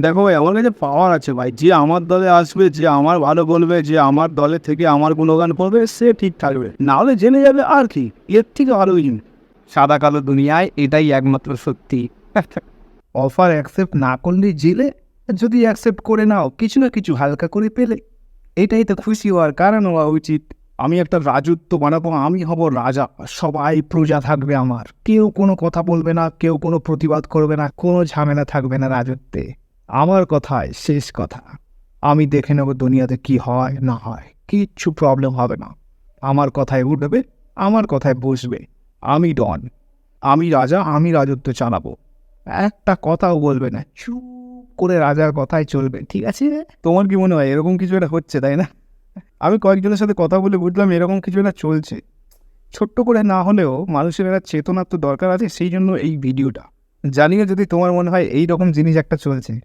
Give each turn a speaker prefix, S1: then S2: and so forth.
S1: দেখো ভাই, আমার কাছে পাওয়ার আছে ভাই। যে আমার দলে আসবে, যে আমার ভালো বলবে, যে আমার দলের থেকে আমার গুণগান করবে, সে ঠিক থাকবে। না হলে জেনে যাবে আর কি, এর থেকে ভালো
S2: সাদা কালো দুনিয়ায় এটাই একমাত্র সত্যি।
S1: অফার অ্যাকসেপ্ট না করলে জেলে, যদি অ্যাকসেপ্ট করে নাও, কিছু না কিছু হালকা করে পেলে, এটাই তো খুশি হওয়ার কারণ হওয়া উচিত। আমি একটা রাজত্ব বানাবো, আমি হব রাজা, সবাই প্রজা থাকবে আমার। কেউ কোনো কথা বলবে না, কেউ কোনো প্রতিবাদ করবে না, কোনো ঝামেলা থাকবে না রাজত্বে। আমার কথায় শেষ কথা। আমি দেখে নেব দুনিয়াতে কি হয়, না হয়। কিচ্ছু প্রবলেম হবে না। আমার কথায় উঠবে, আমার কথায় বসবে। আমি ডন। আমি রাজা, আমি রাজত্ব চালাবো। একটা কথাও বলবে না। চুপ করে রাজার কথাই চলবে, ঠিক আছে? তোমার কি মনে হয় এরকম কিছু একটা হচ্ছে, তাই না? আমি কয়েকজনের সাথে কথা বলে বুঝলাম এরকম কিছু একটা চলছে। ছোট্ট করে না হলেও মানুষের একটা চেতনার তো দরকার আছে, সেই জন্য এই ভিডিওটা জানিও যদি তোমার মনে হয় এই রকম জিনিস একটা চলছে।